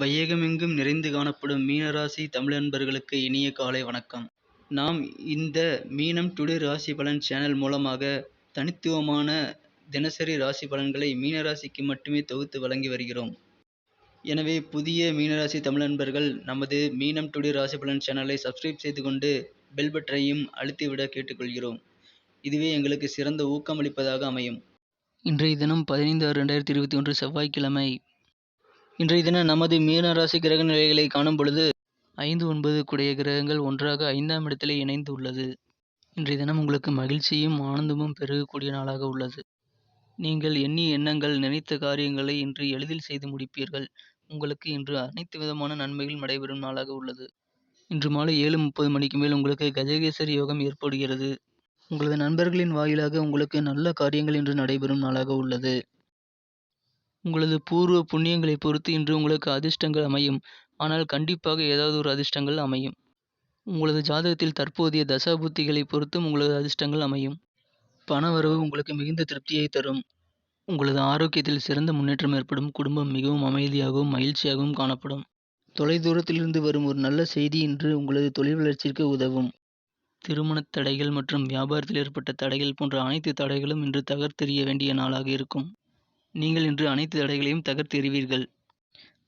வையகமெங்கும் நிறைந்து காணப்படும் மீனராசி தமிழ் அன்பர்களுக்கு இனிய காலை வணக்கம். நாம் இந்த மீனம் டுடே ராசி பலன் சேனல் மூலமாக தனித்துவமான தினசரி ராசி பலன்களை மீனராசிக்கு மட்டுமே தொகுத்து வழங்கி வருகிறோம். எனவே புதிய மீனராசி தமிழ் அன்பர்கள் நமது மீனம் டுடே ராசி பலன் சேனலை சப்ஸ்கிரைப் செய்து கொண்டு பெல் பட்டனையும் அழுத்திவிட கேட்டுக்கொள்கிறோம். இதுவே எங்களுக்கு சிறந்த ஊக்கமளிப்பதாக அமையும். இன்றைய தினம் பதினைந்து ஆறு ரெண்டாயிரத்தி இருபத்தி ஒன்று செவ்வாய்க்கிழமை இன்றைய தினம் நமது மீனராசி கிரக நிலைகளை காணும் பொழுது ஐந்து ஒன்பது கூடிய கிரகங்கள் ஒன்றாக ஐந்தாம் இடத்திலே இணைந்து உள்ளது இன்றைய தினம் உங்களுக்கு மகிழ்ச்சியும் ஆனந்தமும் பெருகக்கூடிய நாளாக உள்ளது. நீங்கள் எண்ணிய எண்ணங்கள் நினைத்த காரியங்களை இன்று எளிதில் செய்து முடிப்பீர்கள். உங்களுக்கு இன்று அனைத்து விதமான நன்மைகள் நடைபெறும் நாளாக உள்ளது. இன்று மாலை ஏழு முப்பது மணிக்கு மேல் உங்களுக்கு கஜகேசரி யோகம் ஏற்படுகிறது. உங்களது நண்பர்களின் வாயிலாக உங்களுக்கு நல்ல காரியங்கள் இன்று நடைபெறும் நாளாக உள்ளது. உங்களது பூர்வ புண்ணியங்களை பொறுத்து இன்று உங்களுக்கு அதிர்ஷ்டங்கள் அமையும். ஆனால் கண்டிப்பாக ஏதாவது ஒரு அதிர்ஷ்டங்கள் அமையும். உங்களது ஜாதகத்தில் தற்போதைய தசாபுத்திகளை பொறுத்தும் உங்களது அதிர்ஷ்டங்கள் அமையும். பண வரவு உங்களுக்கு மிகுந்த திருப்தியை தரும். உங்களது ஆரோக்கியத்தில் சிறந்த முன்னேற்றம் ஏற்படும். குடும்பம் மிகவும் அமைதியாகவும் மகிழ்ச்சியாகவும் காணப்படும். தொலைதூரத்திலிருந்து வரும் ஒரு நல்ல செய்தி இன்று உங்களது தொழில் வளர்ச்சிக்கு உதவும். திருமணத் தடைகள் மற்றும் வியாபாரத்தில் ஏற்பட்ட தடைகள் போன்ற அனைத்து தடைகளும் இன்று தகர்த்தெறிய வேண்டிய நாளாக இருக்கும். நீங்கள் இன்று அனைத்து தடைகளையும் தகர்த்து எறிவீர்கள்.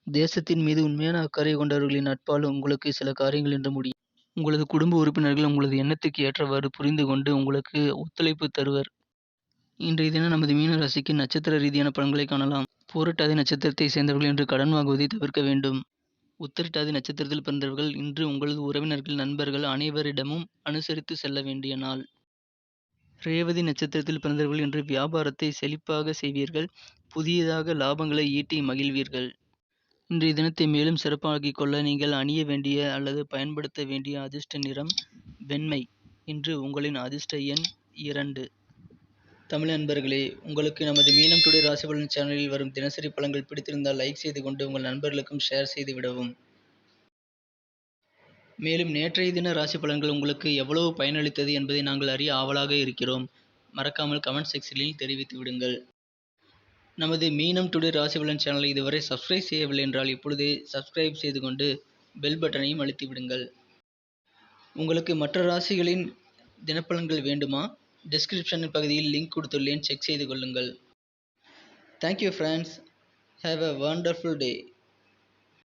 தேசத்தின் மீது உண்மையான அக்கறை கொண்டவர்களின் நட்பால் உங்களுக்கு சில காரியங்கள் என்று முடியும். உங்களது குடும்ப உறுப்பினர்கள் உங்களது எண்ணத்துக்கு ஏற்றவாறு புரிந்து கொண்டு உங்களுக்கு ஒத்துழைப்பு தருவர். இன்றைய தினம் நமது மீன ராசிக்கு நட்சத்திர ரீதியான பலன்களை காணலாம். பூரட்டாதி நட்சத்திரத்தை சேர்ந்தவர்கள் இன்று கடன் வாங்குவதை தவிர்க்க வேண்டும். உத்திரட்டாதி நட்சத்திரத்தில் பிறந்தவர்கள் இன்று உங்களது உறவினர்கள் நண்பர்கள் அனைவரிடமும் அனுசரித்து செல்ல வேண்டிய நாள். ரேவதி நட்சத்திரத்தில் பிறந்தவர்கள் இன்று வியாபாரத்தை செழிப்பாக செய்வீர்கள். புதியதாக லாபங்களை ஈட்டி மகிழ்வீர்கள். இன்றைய தினத்தை மேலும் சிறப்பாக்கிக் கொள்ள நீங்கள் அணிய வேண்டிய அல்லது பயன்படுத்த வேண்டிய அதிர்ஷ்ட நிறம் வெண்மை. இன்று உங்களின் அதிர்ஷ்ட எண் இரண்டு. தமிழ் நண்பர்களே உங்களுக்கு நமது மீனம் டுடே ராசிபலன் சேனலில் வரும் தினசரி பலன்கள் பிடித்திருந்தால் லைக் செய்து கொண்டு உங்கள் நண்பர்களுக்கும் ஷேர் செய்து விடவும். மேலும் நேற்றைய தின ராசி பலன்கள் உங்களுக்கு எவ்வளவு பயனளித்தது என்பதை நாங்கள் அறிய ஆவலாக இருக்கிறோம். மறக்காமல் கமெண்ட் செக்ஷனில் தெரிவித்து விடுங்கள். நமது மீனம் டுடே ராசி பலன் சேனலை இதுவரை சப்ஸ்கிரைப் செய்யவில்லை என்றால் இப்பொழுதே சப்ஸ்கிரைப் செய்து கொண்டு பெல் பட்டனையும் அழுத்தி விடுங்கள். உங்களுக்கு மற்ற ராசிகளின் தினப்பலன்கள் வேண்டுமா? டிஸ்கிரிப்ஷன் பகுதியில் லிங்க் கொடுத்துள்ளேன். செக் செய்து கொள்ளுங்கள். Thank you friends have a wonderful day